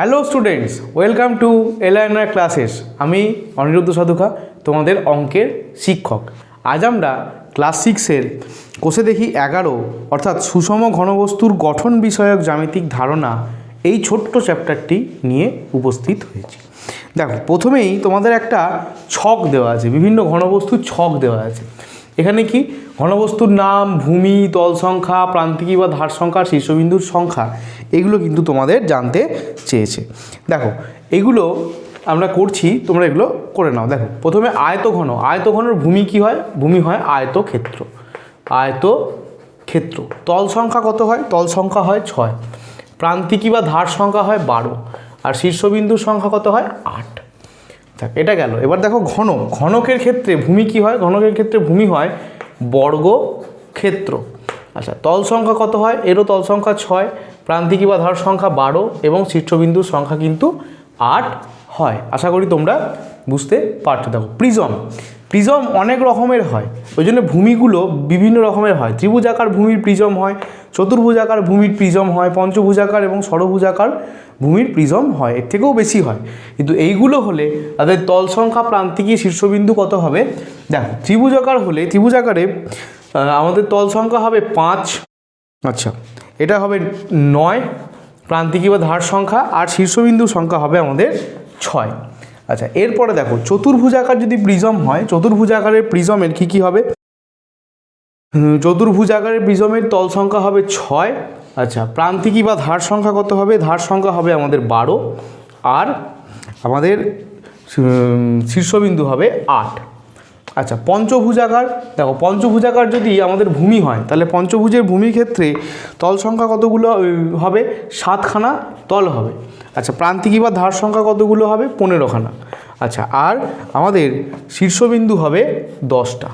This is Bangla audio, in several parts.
Hello students welcome to Eliner classes আমি অনিরুদ্ধ সাধুকা তোমাদের অঙ্কের শিক্ষক। আজ আমরা ক্লাস সিক্সের কোষে দেখি এগারো, অর্থাৎ সুষম ঘনবস্তুর গঠন বিষয়ক জ্যামিতিক ধারণা এই ছোট্ট চ্যাপ্টারটি নিয়ে উপস্থিত হয়েছি। দেখো, প্রথমেই তোমাদের একটা ছক দেওয়া আছে, বিভিন্ন ঘনবস্তুর ছক দেওয়া আছে। এখানে কি? ঘনবস্তুর নাম, ভূমি, তল সংখ্যা, প্রান্তিকী বা ধার সংখ্যা, শীর্ষবিন্দুর সংখ্যা, এগুলো কিন্তু তোমাদের জানতে চেয়েছে। দেখো, এগুলো আমরা করছি, তোমরা এগুলো করে নাও। দেখো, প্রথমে আয়তঘন। আয়তঘনের ভূমি কি হয়? ভূমি হয় আয়তক্ষেত্র। আয়ত ক্ষেত্র তল সংখ্যা কত হয়? তল সংখ্যা হয় ছয়। প্রান্তিকী বা ধার সংখ্যা হয় বারো। আর শীর্ষবিন্দুর সংখ্যা কত হয়? আট। এটা গেল। এবার দেখো ঘন ঘনকের ক্ষেত্রে ভূমি কি হয়? ঘনকের ক্ষেত্রে ভূমি হয় বর্গ ক্ষেত্র আচ্ছা তল সংখ্যা কত হয়? এরও তল সংখ্যা ছয়, প্রান্তিকি বা ধার সংখ্যা বারো এবং শীর্ষবিন্দুর সংখ্যা কিন্তু আট হয়। আশা করি তোমরা বুঝতে পারছ। দেখো, প্রিজম। প্রিজম অনেক রকমের হয়, ওই জন্য ভূমিগুলো বিভিন্ন রকমের হয়। ত্রিভুজাকার ভূমির প্রিজম হয় চতুর্ভুজাকার ভূমির প্রিজম হয়, পঞ্চভুজাকার এবং ষড়ভুজাকার ভূমির প্রিজম হয়। এর থেকেও বেশি হয়। কিন্তু এইগুলো হলে তাদের তল সংখ্যা প্রান্তিকী শীর্ষবিন্দু কত হবে? দেখো, ত্রিভুজাকার হলে, ত্রিভুজাকারে আমাদের তল সংখ্যা হবে পাঁচ। আচ্ছা এটা হবে নয়। প্রান্তিকী বা ধার সংখ্যা আর শীর্ষবিন্দু সংখ্যা হবে আমাদের ছয়। আচ্ছা এরপরে দেখো, চতুর্ভুজাকার যদি প্রিজম হয়, চতুর্ভুজাকারের প্রিজমের কী কী হবে? চতুর্ভুজাকারের প্রিজমের তল সংখ্যা হবে ছয়। আচ্ছা প্রান্তিকী বা ধার সংখ্যা কত হবে? ধার সংখ্যা হবে আমাদের বারো। আর আমাদের শীর্ষবিন্দু হবে আট। আচ্ছা পঞ্চভুজাকার দেখো পঞ্চভুজাকার যদি আমাদের ভূমি হয়, তাহলে পঞ্চভুজের ভূমি ক্ষেত্রে তল সংখ্যা কতগুলো হবে? সাতখানা তল হবে। আচ্ছা প্রান্তিকী বা ধার সংখ্যা কতগুলো হবে? পনেরোখানা। আচ্ছা আর আমাদের শীর্ষবিন্দু হবে দশটা।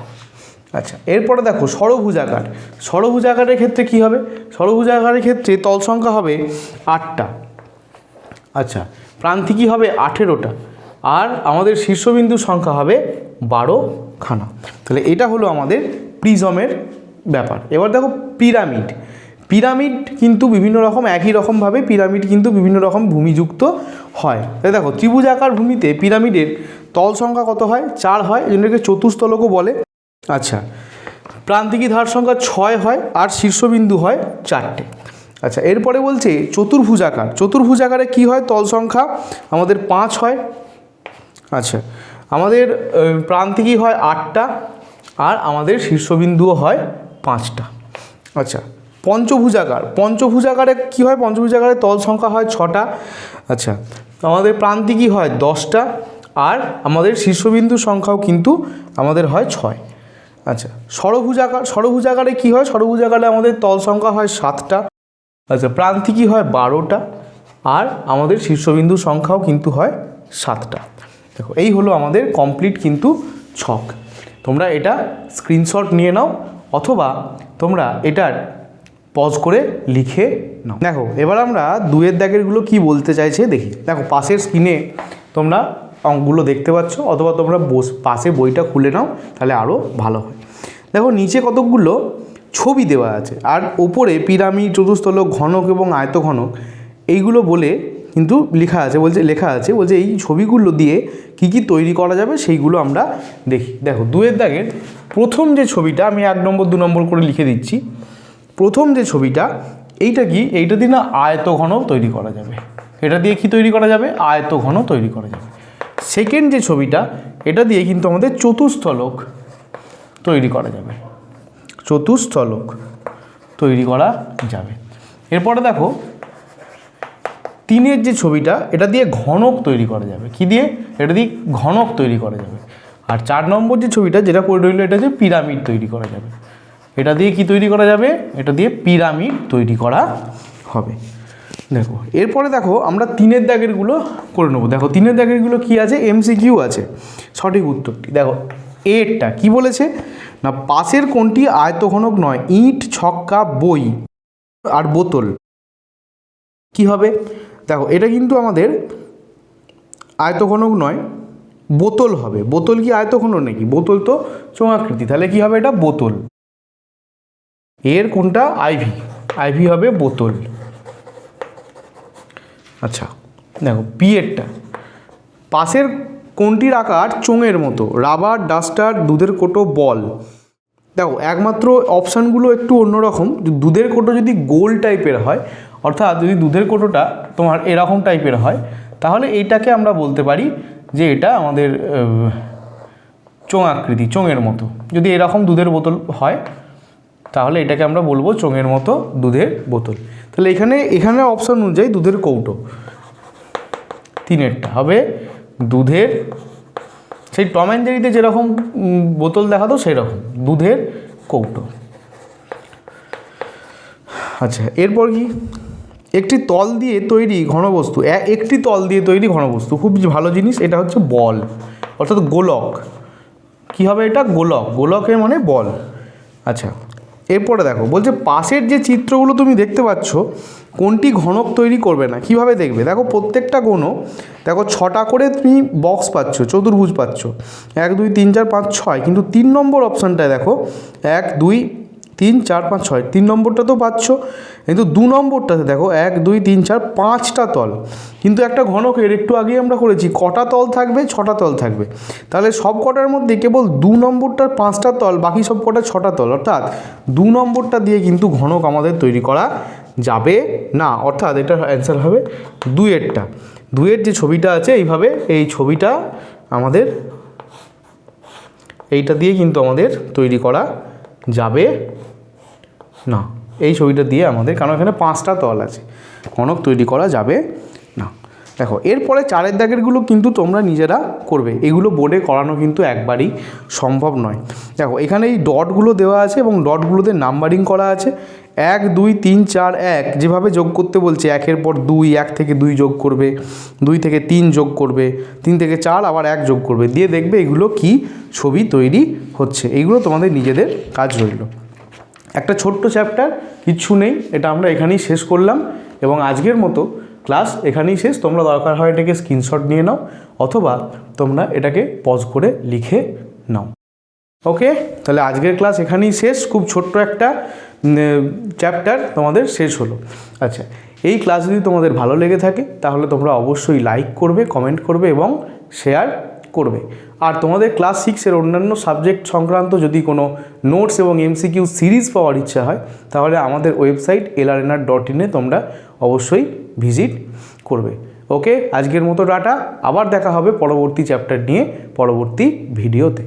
আচ্ছা এরপরে দেখো ষড়ভুজাকার। ষড়ভুজাকারের ক্ষেত্রে কি হবে? ষড়ভুজাকারের ক্ষেত্রে তল সংখ্যা হবে আটটা। আচ্ছা প্রান্তিকী হবে আঠেরোটা। আর আমাদের শীর্ষবিন্দু সংখ্যা হবে বারো খানা তাহলে এটা হলো আমাদের প্রিজমের ব্যাপার। এবার দেখো পিরামিড। পিরামিড কিন্তু বিভিন্ন রকম, একই রকমভাবে পিরামিড কিন্তু বিভিন্ন রকম ভূমিযুক্ত হয়। তাই দেখো ত্রিভুজাকার ভূমিতে পিরামিডের তল সংখ্যা কত হয়? চার হয়, এই জন্য একে চতুস্তলকও বলে। আচ্ছা প্রান্তিকী ধার সংখ্যা ছয় হয় আর শীর্ষবিন্দু হয় চারটে। আচ্ছা এরপরে বলছে চতুর্ভুজাকার। চতুর্ভুজাকারে কি হয়? তল সংখ্যা আমাদের পাঁচ হয়। আচ্ছা আমাদের প্রান্তিকী হয় আটটা আর আমাদের শীর্ষবিন্দুও হয় পাঁচটা। আচ্ছা পঞ্চভুজাকার। পঞ্চভুজাকারে কি হয়? পঞ্চভুজাকারে তল সংখ্যা হয় ছটা। আচ্ছা আমাদের প্রান্তিকী হয় দশটা আর আমাদের শীর্ষবিন্দু সংখ্যাও কিন্তু আমাদের হয় ছয়। আচ্ছা ষড়ভুজাকার, ষড়ভুজাকারে কী হয়? ষড়ভুজাকারে আমাদের তল সংখ্যা হয় সাতটা আচ্ছা প্রান্তিকী হয় বারোটা, আর আমাদের শীর্ষবিন্দু সংখ্যাও কিন্তু হয় সাতটা। দেখো, এই হলো আমাদের কমপ্লিট কিন্তু ছক। তোমরা এটা স্ক্রিনশট নিয়ে নাও, অথবা তোমরা এটার পজ করে লিখে নাও। দেখো, এবার আমরা দুয়ের দাগেরগুলো কি বলতে চাইছে দেখি। দেখো, পাশের স্ক্রিনে তোমরা অঙ্কগুলো দেখতে পাচ্ছ, অথবা তোমরা বস, পাশে বইটা খুলে নাও, তাহলে আরও ভালো হয়। দেখো, নিচে কতকগুলো ছবি দেওয়া আছে, আর ওপরে পিরামিড চতুস্তলক ঘনক এবং আয়তঘনক, এইগুলো বলে কিন্তু লেখা আছে, বলছে, লেখা আছে, বলছে এই ছবিগুলো দিয়ে কি কি তৈরি করা যাবে সেইগুলো আমরা দেখি। দেখো, দুয়ের দাগের প্রথম যে ছবিটা, আমি এক নম্বর, দু নম্বর করে লিখে দিচ্ছি। প্রথম যে ছবিটা, এইটা কি, এইটা দিয়ে না আয়তঘন তৈরি করা যাবে। এটা দিয়ে কি তৈরি করা যাবে? আয়তঘন তৈরি করা যাবে। সেকেন্ড যে ছবিটা, এটা দিয়ে কিন্তু আমাদের চতুস্থলক তৈরি করা যাবে। চতুস্থলক তৈরি করা যাবে। এরপরে দেখো, তিনের যে ছবিটা, এটা দিয়ে ঘনক তৈরি করা যাবে। কি দিয়ে? এটা দিয়ে ঘনক তৈরি করা যাবে। আর চার নম্বর যে ছবিটা, যেটা করে রইল, এটা যে পিরামিড তৈরি করা যাবে। এটা দিয়ে কি তৈরি করা যাবে? এটা দিয়ে পিরামিড তৈরি করা হবে। দেখো, এরপরে দেখো আমরা তিনের দাগেরগুলো করে নেব। দেখো, তিনের দাগেরগুলো কি আছে? এমসিকিউ আছে। সঠিক উত্তরটি, দেখো, এরটা কি বলেছে? না, পাশের কোনটি আয়তঘনক নয়, ইট, ছক্কা, বই আর বোতল। কি হবে? দেখো, এটা কিন্তু আমাদের আয়তঘনক নয়, বোতল হবে। বোতল কি আয়তঘনক নাকি? বোতল তো চোঙাকৃতি। তাহলে কি হবে? এটা বোতল। এর কোনটা আইভি। আইভি হবে বোতল। আচ্ছা দেখো, বিয়েরটা। পাশের কোনটির আকার চোঙের মতো? রাবার, ডাস্টার, দুধের কোটো, বল। দেখো, একমাত্র অপশানগুলো একটু অন্যরকম। দুধের কোটো যদি গোল টাইপের হয়, অর্থাৎ যদি দুধের কোটোটা তোমার এরকম টাইপের হয়, তাহলে এইটাকে আমরা বলতে পারি যে এটা আমাদের চোঙ আকৃতি, চোঙের মতো। যদি এরকম দুধের বোতল হয়, তাহলে এটাকে আমরা বলব চোঙের মতো দুধের বোতল। তাহলে এখানে এখানে অপশান অনুযায়ী দুধের কৌটো। তিনেরটা। হবে দুধের, সেই টম অ্যান্ড জেরিতে যেরকম বোতল দেখাতো সেই রকম দুধের কৌটো। আচ্ছা এরপর কি? একটি তল দিয়ে তৈরি ঘনবস্তু একটি তল দিয়ে তৈরি ঘনবস্তু, খুব ভালো জিনিস, এটা হচ্ছে বল, অর্থাৎ গোলক। কি হবে এটা? গোলক, গোলকের মানে বল। আচ্ছা এরপরে দেখো, বলছে পাশের যে চিত্রগুলো তুমি দেখতে পাচ্ছ, কোনটি ঘনক তৈরি করবে না, কীভাবে দেখবে? দেখো প্রত্যেকটা কোনো দেখো ছটা করে তুমি বক্স পাচ্ছ, চতুর্ভুজ পাচ্ছ। এক, দুই, তিন, চার, পাঁচ, ছয়, কিন্তু তিন নম্বর অপশানটায় দেখো, এক, দুই তিন, চার, পাঁচ, ছয়, তিন নম্বরটা তো পাচ্ছ। কিন্তু দু নম্বরটাতে দেখো, এক, দুই, তিন, চার, পাঁচটা তল। কিন্তু একটা ঘনকের একটু আগেই আমরা করেছি, কটা তল থাকবে, ছটা তল থাকবে। তাহলে সব কটার মধ্যে কেবল দু নম্বরটার পাঁচটা তল, বাকি সব কটা ছটা তল। অর্থাৎ দু নম্বরটা দিয়ে কিন্তু ঘনক আমাদের তৈরি করা যাবে না। অর্থাৎ এটা অ্যান্সার হবে দুয়েরটা দুইয়ের যে ছবিটা আছে, এইভাবে এই ছবিটা আমাদের, এইটা দিয়ে কিন্তু আমাদের তৈরি করা যাবে? না, এই ছবিটা দিয়ে আমাদের, কারণ এখানে পাঁচটা তল আছে। কনক তৈরি করা যাবে। দেখো, এরপরে চারের দাগেরগুলো কিন্তু তোমরা নিজেরা করবে। এগুলো বোর্ডে করানো কিন্তু একবারই সম্ভব নয়। দেখো, এখানে এই ডটগুলো দেওয়া আছে এবং ডটগুলোতে নাম্বারিং করা আছে। এক, দুই, তিন, চার, এক, যেভাবে যোগ করতে বলছে, একের পর দুই, এক থেকে দুই যোগ করবে, দুই থেকে তিন যোগ করবে, তিন থেকে চার আবার এক যোগ করবে। দিয়ে দেখবে এগুলো কি ছবি তৈরি হচ্ছে। এইগুলো তোমাদের নিজেদের কাজ রইল। একটা ছোট্ট চ্যাপ্টার কিচ্ছু নেই, এটা আমরা এখানেই শেষ করলাম। এবং আজকের মতো ক্লাস এখানেই শেষ। তোমরা দরকার হয় এটাকে স্ক্রিনশট নিয়ে নাও অথবা তোমরা এটাকে পজ করে লিখে নাও। ওকে তাহলে আজকের ক্লাস এখানেই শেষ। খুব ছোট্ট একটা চ্যাপ্টার তোমাদের শেষ হলো। আচ্ছা এই ক্লাস যদি তোমাদের ভালো লেগে থাকে, তাহলে তোমরা অবশ্যই লাইক করবে কমেন্ট করবে এবং শেয়ার করবে। আর তোমাদের ক্লাস সিক্সের অন্যান্য সাবজেক্ট সংক্রান্ত যদি কোনো নোটস এবং এমসিকিউ সিরিজ পাওয়ার ইচ্ছা হয়, তাহলে আমাদের ওয়েবসাইট এলআরএনআর ডট ইনে তোমরা অবশ্যই ভিজিট করবে। ওকে আজকের মতো ডাটা আবার দেখা হবে পরবর্তী চ্যাপ্টার নিয়ে পরবর্তী ভিডিওতে